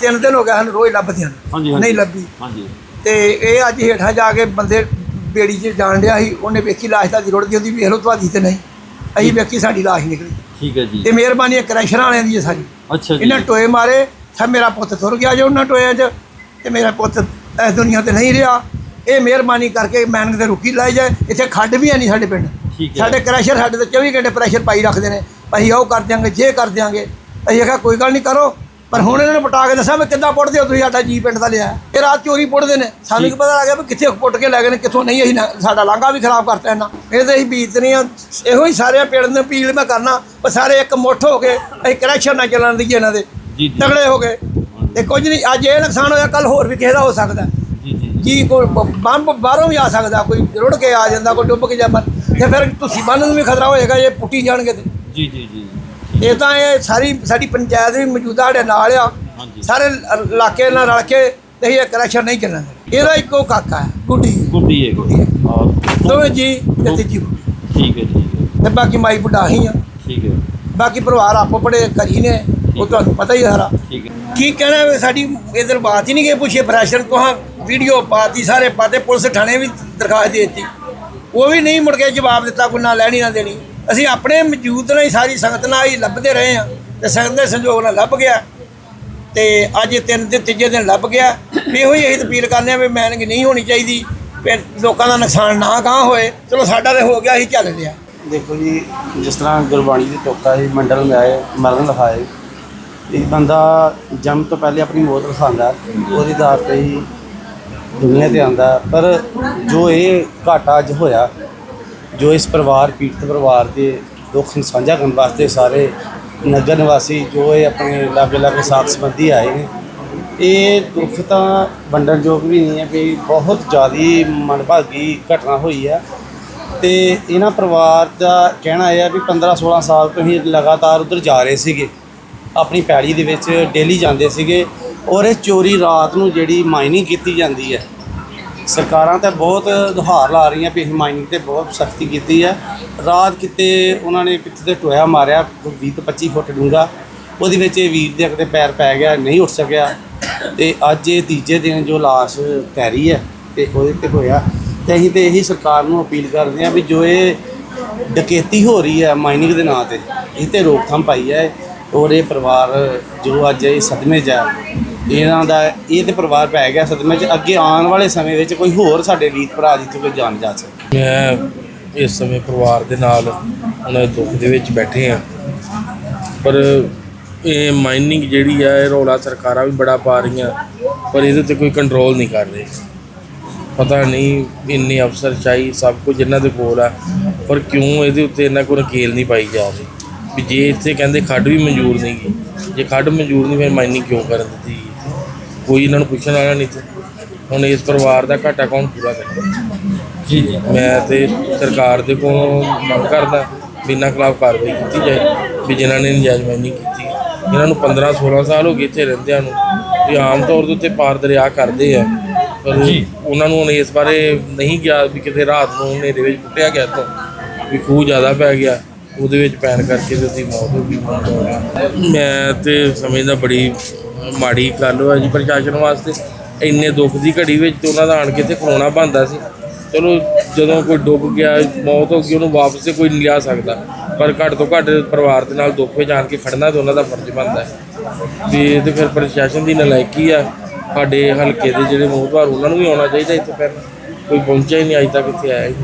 ਤਿੰਨ ਦਿਨ ਹੋ ਗਏ ਹਨ ਰੋਜ਼ ਲੱਭਦੀਆਂ ਨੇ। ਹਾਂਜੀ, ਹਾਂਜੀ। ਨਹੀਂ ਲੱਭੀ। ਹਾਂਜੀ। ਤੇ ਇਹ ਅੱਜ ਹੇਠਾਂ ਜਾ ਕੇ ਬੰਦੇ ਬੇੜੀ 'ਚ ਜਾਣ ਡਿਆ ਸੀ ਉਹਨੇ ਵੇਖੀ ਲਾਸ਼ ਤਾਂ ਰੁੜਦੀ ਹੁੰਦੀ ਵੇਖ ਲਓ ਤੁਹਾਡੀ ਤੇ ਨਹੀਂ। ਅਸੀਂ ਵੇਖੀ ਸਾਡੀ ਲਾਸ਼ ਨਿਕਲੀ। ਠੀਕ ਹੈ ਜੀ। ਤੇ ਮਿਹਰਬਾਨੀ ਇਹ ਕ੍ਰੈਸ਼ਰਾਂ ਵਾਲਿਆਂ ਦੀ ਹੈ ਸਾਰੀ। ਅੱਛਾ ਜੀ। ਇਹਨਾਂ ਟੋਏ ਮਾਰੇ ਤਾਂ ਮੇਰਾ ਪੁੱਤ ਤੁਰ ਗਿਆ ਜੋ ਉਹਨਾਂ ਟੋਇਆਂ 'ਚ ਤੇ ਮੇਰਾ ਪੁੱਤ ਇਸ ਦੁਨੀਆ ਤੇ ਨਹੀਂ ਰਿਹਾ। ਇਹ ਮਿਹਰਬਾਨੀ ਕਰਕੇ ਮੈਨਕ ਤੇ ਰੁਕੀ ਲਾਈ ਜਾਏ। ਇੱਥੇ ਖੱਡ ਵੀ ਹੈ ਨਹੀਂ ਸਾਡੇ ਪਿੰਡ। ਠੀਕ ਹੈ। ਸਾਡੇ ਕ੍ਰੈਸ਼ਰ ਸਾਡੇ ਤੇ 24 ਘੰਟੇ ਪ੍ਰੈਸ਼ਰ ਪਾਈ ਰੱਖਦੇ ਨੇ। ਅਸੀਂ ਉਹ ਕਰ ਦਿਆਂਗੇ ਜੇ ਕਰ ਦਿਆਂਗੇ। ਅਸੀਂ ਕਿਹਾ ਕੋਈ ਗੱਲ ਨਹੀਂ ਕਰੋ। ਪਰ ਹੁਣ ਇਹਨਾਂ ਨੂੰ ਪਟਾ ਕੇ ਦੱਸਾਂ ਵੀ ਕਿੱਦਾਂ ਪੁੱਟਦੇ ਹੋ ਤੁਸੀਂ ਸਾਡਾ ਜੀ ਪਿੰਡ ਦਾ ਲਿਆ। ਇਹ ਰਾਤ ਚੋਰੀ ਪੁੱਟਦੇ ਨੇ। ਸਾਨੂੰ ਕੀ ਪਤਾ ਲੱਗਿਆ ਵੀ ਕਿੱਥੇ ਪੁੱਟ ਕੇ ਲੈ ਗਏ ਨੇ ਕਿੱਥੋਂ ਨਹੀਂ ਅਸੀਂ ਸਾਡਾ ਲਾਂਘਾ ਵੀ ਖਰਾਬ ਕਰਤਾ ਇਹਨਾਂ। ਇਹ ਤੇ ਅਸੀਂ ਬੀਤਨੀ ਆ। ਇਹੋ ਹੀ ਸਾਰੇ ਪਿੰਡ ਨੂੰ ਅਪੀਲ ਮੈਂ ਕਰਨਾ ਪਰ ਸਾਰੇ ਇੱਕ ਮੁੱਠ ਹੋ ਕੇ ਅਸੀਂ ਕ੍ਰੈਸ਼ਰ ਨਾ ਚੱਲਣ ਦਈਏ ਇਹਨਾਂ ਦੇ। ਜੀ, ਜੀ। ਤਗੜੇ ਹੋ ਗਏ ਤੇ ਕੁਝ ਨਹੀਂ ਅੱਜ ਇਹ ਨੁਕਸਾਨ ਹੋਇਆ ਕੱਲ ਹੋਰ ਵੀ ਕਿਸੇ ਦਾ ਹੋ ਸਕਦਾ। ਜੀ ਕੋਈ ਬੰਬ ਬਾਹਰੋਂ ਵੀ ਆ ਸਕਦਾ ਕੋਈ ਰੁੜ ਕੇ ਆ ਜਾਂਦਾ ਕੋਈ ਡੁੱਬ ਕੇ ਜਾਂਦਾ। ਤੇ ਫਿਰ ਤੁਸੀਂ ਬੰਨ ਨੂੰ ਵੀ ਖਤਰਾ ਹੋਏਗਾ ਜੇ ਪੁੱਟੀ ਜਾਣਗੇ ਤੇ। ਜੀ ਜੀ ਜੀ। ਇਹ ਤਾਂ ਇਹ ਸਾਰੀ ਸਾਡੀ ਪੰਚਾਇਤ ਵੀ ਮੌਜੂਦਾ ਸਾਡੇ ਨਾਲ ਆ। ਸਾਰੇ ਇਲਾਕੇ ਨਾਲ ਰਲ ਕੇ ਤੇ ਇਹ ਕਲੈਕਸ਼ਨ ਨਹੀਂ ਚੱਲਣ ਦੇਣਾ। ਇਹਦਾ ਇੱਕੋ ਕਾਕਾ ਹੈ ਗੁੱਡੀ ਗੁੱਡੀ ਹੈ ਗੁੱਡੀ ਦੋਵੇਂ ਜੀ ਤੇ ਤੀਜੀ। ਠੀਕ ਹੈ ਠੀਕ ਹੈ। ਤੇ ਬਾਕੀ ਮਾਈ ਬੁੱਢਾ ਹੀ ਆ। ਠੀਕ ਹੈ। ਬਾਕੀ ਪਰਿਵਾਰ ਆਪੋ ਬੜੇ ਕਰੀ ਨੇ ਉਹ ਤੁਹਾਨੂੰ ਪਤਾ ਹੀ ਸਾਰਾ। ਠੀਕ ਹੈ। ਕੀ ਕਹਿਣਾ ਵੀ ਸਾਡੀ ਇਧਰ ਬਾਤ ਹੀ ਨਹੀਂ ਗਈ ਪੁੱਛੇ ਪ੍ਰੈਸ਼ਰ ਕੋਹਾਂ ਵੀਡੀਓ ਪਾਤੀ ਸਾਰੇ ਪਾਤੇ ਪੁਲਿਸ ਥਾਣੇ ਵੀ ਦਰਖਾਸਤ ਦੇ ਦਿੱਤੀ। ਉਹ ਵੀ ਨਹੀਂ ਮੁੜ ਕੇ ਜਵਾਬ ਦਿੱਤਾ ਕੋਈ ਨਾ ਲੈਣੀ ਨਾ ਦੇਣੀ। ਅਸੀਂ ਆਪਣੇ ਮੌਜੂਦ ਨਾਲ ਹੀ ਸਾਰੀ ਸੰਗਤ ਨਾਲ ਹੀ ਲੱਭਦੇ ਰਹੇ ਆ ਤੇ ਸੰਗਤ ਦੇ ਸੰਯੋਗ ਨਾਲ ਲੱਭ ਗਿਆ। ਤੇ ਅੱਜ ਤਿੰਨ ਦਿਨ, ਤੀਜੇ ਦਿਨ ਲੱਭ ਗਿਆ। ਵੀ ਇਹੋ ਹੀ ਅਸੀਂ ਅਪੀਲ ਕਰਨੇ ਆ ਵੀ ਮੈਨਿੰਗ ਨਹੀਂ ਹੋਣੀ ਚਾਹੀਦੀ ਫਿਰ ਲੋਕਾਂ ਦਾ ਨੁਕਸਾਨ ਨਾ ਗਾਂ ਹੋਏ। ਚਲੋ ਸਾਡਾ ਤੇ ਹੋ ਗਿਆ, ਅਸੀਂ ਚੱਲ ਲਿਆ ਦੇਖੋ ਜੀ, ਜਿਸ ਤਰ੍ਹਾਂ ਗੁਰਬਾਣੀ ਦੀ ਟੋਕਾ ਹੈ ਮੰਡਲ ਮੇ ਆਏ, ਮਰਨ ਲਿਖਾਏ। ਇੱਕ ਬੰਦਾ ਜੰਮ ਤੋਂ ਪਹਿਲੇ ਆਪਣੀ ਮੌਤ ਲਿਖਾਉਂਦਾ, ਉਹਦੀ ਆਧਾਰ ਤੇ ਹੀ ਦੁਨੀਆ ਤੇ ਆਂਦਾ ਪਰ ਜੋ ਇਹ ਘਾਟਾ ਅੱਜ ਹੋਇਆ ਜੋ ਇਸ ਪਰਿਵਾਰ, ਪੀੜਤ ਪਰਿਵਾਰ ਦੇ ਦੁੱਖ ਨੂੰ ਸਾਂਝਾ ਕਰਨ ਵਾਸਤੇ ਸਾਰੇ ਨਗਰ ਨਿਵਾਸੀ, ਜੋ ਇਹ ਆਪਣੇ ਲਾਗੇ ਲਾਗੇ ਸਾਥ ਸੰਬੰਧੀ ਆਏ ਨੇ, ਇਹ ਦੁੱਖ ਤਾਂ ਵੰਡਣ ਯੋਗ ਵੀ ਨਹੀਂ ਹੈ ਵੀ ਬਹੁਤ ਜ਼ਿਆਦੀ ਮਨਭਾਗੀ ਘਟਨਾ ਹੋਈ ਹੈ ਤੇ ਇਹਨਾਂ ਪਰਿਵਾਰ ਦਾ ਕਹਿਣਾ ਇਹ ਹੈ ਵੀ 15 16 ਸਾਲ ਤੋਂ ਹੀ ਲਗਾਤਾਰ ਉਧਰ ਜਾ ਰਹੇ ਸੀਗੇ। ਆਪਣੀ ਪੈੜੀ ਦੇ ਵਿੱਚ ਡੇਲੀ ਜਾਂਦੇ ਸੀਗੇ ਔਰ ਇਹ ਚੋਰੀ ਰਾਤ ਨੂੰ ਜਿਹੜੀ ਮਾਈਨਿੰਗ ਕੀਤੀ ਜਾਂਦੀ ਹੈ ਸਰਕਾਰਾਂ ਤਾਂ ਬਹੁਤ ਦੁਹਾਰ ਲਾ ਰਹੀਆਂ ਵੀ ਅਸੀਂ ਮਾਈਨਿੰਗ ਤੇ ਬਹੁਤ ਸਖਤੀ ਕੀਤੀ ਹੈ ਰਾਤ ਕਿਤੇ ਉਹਨਾਂ ਨੇ ਪਿੱਛੇ ਤੇ ਟੋਇਆ ਮਾਰਿਆ, ਕੋਈ 20 ਤੋਂ 25 ਫੁੱਟ ਡੂੰਘਾ। ਉਹਦੇ ਵਿੱਚ ਇਹ ਵੀਰ ਦੇ ਕਿਤੇ ਪੈਰ ਪੈ ਗਿਆ, ਨਹੀਂ ਉੱਠ ਸਕਿਆ। ਤੇ ਅੱਜ ਇਹ ਤੀਜੇ ਦਿਨ ਜੋ ਲਾਸ਼ ਤੈਰੀ ਹੈ ਤੇ ਉਹਦੇ ਤੇ ਹੋਇਆ। ਤੇ ਅਸੀਂ ਤੇ ਇਹੀ ਸਰਕਾਰ ਨੂੰ ਅਪੀਲ ਕਰਦੇ ਹਾਂ ਵੀ ਜੋ ਇਹ ਡਕੈਤੀ ਹੋ ਰਹੀ ਹੈ ਮਾਈਨਿੰਗ ਦੇ ਨਾਂ ਤੇ, ਇਹ ਤੇ ਰੋਕਥਾਮ ਪਾਈ ਹੈ ਔਰ ਇਹ ਪਰਿਵਾਰ ਜੋ ਅੱਜ ਇਹ ਸਦਮੇ 'ਚ ਹੈ ਇਹਨਾਂ ਦਾ ਇਹ ਤੇ ਪਰਿਵਾਰ ਪੈ ਗਿਆ ਸਦਮੇ 'ਚ ਅੱਗੇ ਆਉਣ ਵਾਲੇ ਸਮੇਂ ਵਿੱਚ ਕੋਈ ਹੋਰ ਸਾਡੇ ਵੀਰ ਭਰਾ ਜਿੱਥੇ ਕੋਈ ਜਾਣ ਜਾ ਸਕੇ। ਮੈਂ ਇਸ ਸਮੇਂ ਪਰਿਵਾਰ ਦੇ ਨਾਲ ਉਹਨਾਂ ਦੇ ਦੁੱਖ ਦੇ ਵਿੱਚ ਬੈਠੇ ਆ ਪਰ ਇਹ ਮਾਈਨਿੰਗ ਜਿਹੜੀ ਆ, ਇਹ ਰੌਲਾ ਸਰਕਾਰਾਂ ਵੀ ਬੜਾ ਪਾ ਰਹੀਆਂ, ਪਰ ਇਹਦੇ ਤੇ ਕੋਈ ਕੰਟਰੋਲ ਨਹੀਂ ਕਰ ਰਹੇ। ਪਤਾ ਨਹੀਂ ਇੰਨੇ ਅਫਸਰ ਚਾਹੀ ਸਭ ਕੁਝ ਇਹਨਾਂ ਦੇ ਕੋਲ ਆ, ਪਰ ਕਿਉਂ ਇਹਦੇ ਉੱਤੇ ਇਹਨਾਂ ਕੋਲ ਨਕੇਲ ਨਹੀਂ ਪਾਈ ਜਾ ਰਹੀ? ਵੀ ਜੇ ਇੱਥੇ ਕਹਿੰਦੇ ਖੱਡ ਵੀ ਮਨਜ਼ੂਰ ਨਹੀਂ ਗੀ ਜੇ ਖੱਡ ਮਨਜ਼ੂਰ ਨਹੀਂ ਫਿਰ ਮਾਈਨਿੰਗ ਕਿਉਂ ਕਰਨ ਦਿੱਤੀ? ਕੋਈ ਇਹਨਾਂ ਨੂੰ ਪੁੱਛਣ ਵਾਲਾ ਨਹੀਂ ਤੇ ਹੁਣ ਇਸ ਪਰਿਵਾਰ ਦਾ ਘਾਟਾ ਕੌਣ ਪੂਰਾ ਕਰੇਗਾ ਜੀ ਜੀ। ਮੈਂ ਤੇ ਸਰਕਾਰ ਦੇ ਕੋਲੋਂ ਮੰਗ ਕਰਦਾ ਵੀ ਇਹਨਾਂ ਖਿਲਾਫ ਕਾਰਵਾਈ ਕੀਤੀ ਜਾਏ ਵੀ ਜਿਨ੍ਹਾਂ ਨੇ ਨਜਾਇਜ਼ ਮਾਈਨਿੰਗ ਕੀਤੀ। ਇਹਨਾਂ ਨੂੰ 15 16 ਸਾਲ ਹੋ ਗਏ ਇੱਥੇ ਰਹਿੰਦਿਆਂ ਨੂੰ ਵੀ ਆਮ ਤੌਰ ਦੇ ਉੱਤੇ ਪਾਰ ਦਰਿਆ ਕਰਦੇ ਆ। ਪਰ ਉਹਨਾਂ ਨੂੰ ਇਸ ਬਾਰੇ ਨਹੀਂ ਗਿਆ ਵੀ ਕਿਤੇ ਰਾਤ ਨੂੰ ਹਨੇਰੇ ਵਿੱਚ ਪੁੱਟਿਆ ਗਿਆ ਤੋਂ ਵੀ ਖੂਹ ਜ਼ਿਆਦਾ ਪੈ ਗਿਆ। ਉਹਦੇ ਵਿੱਚ ਪੈਣ ਕਰਕੇ ਤੇ ਉਹਦੀ ਮੌਤ ਹੋ ਗਈ। ਮੈਂ ਤੇ ਸਮਝਦਾ ਬੜੀ ਮਾੜੀ ਗੱਲ ਹੋਇਆ ਜੀ ਪ੍ਰਸ਼ਾਸਨ ਵਾਸਤੇ। ਇੰਨੇ ਦੁੱਖ ਦੀ ਘੜੀ ਵਿੱਚ ਤੇ ਉਹਨਾਂ ਦਾ ਆਣ ਕੇ ਤੇ ਖਲੋਣਾ ਬੰਦਾ ਸੀ। ਚਲੋ ਜਦੋਂ ਕੋਈ ਡੁੱਬ ਗਿਆ, ਮੌਤ ਹੋ ਗਈ, ਉਹਨੂੰ ਵਾਪਸ ਤੇ ਕੋਈ ਨਹੀਂ ਲਿਆ ਸਕਦਾ। ਪਰ ਘੱਟ ਤੋਂ ਘੱਟ ਪਰਿਵਾਰ ਦੇ ਨਾਲ ਦੁੱਖ ਵਿੱਚ ਆਣ ਕੇ ਖੜਨਾ ਤੇ ਉਹਨਾਂ ਦਾ ਫਰਜ਼ ਬਣਦਾ ਹੈ। ਵੀ ਇਹ ਤੇ ਫਿਰ ਪ੍ਰਸ਼ਾਸਨ ਦੀ ਨਲਾਇਕੀ ਆ। ਸਾਡੇ ਹਲਕੇ ਦੇ ਜਿਹੜੇ ਮੋਹਤਵਾਰ ਉਹਨਾਂ ਨੂੰ ਵੀ ਆਉਣਾ ਚਾਹੀਦਾ ਇੱਥੇ ਫਿਰ। ਕੋਈ ਪਹੁੰਚਿਆ ਹੀ ਨਹੀਂ, ਅਜੇ ਤੱਕ ਇੱਥੇ ਆਇਆ ਹੀ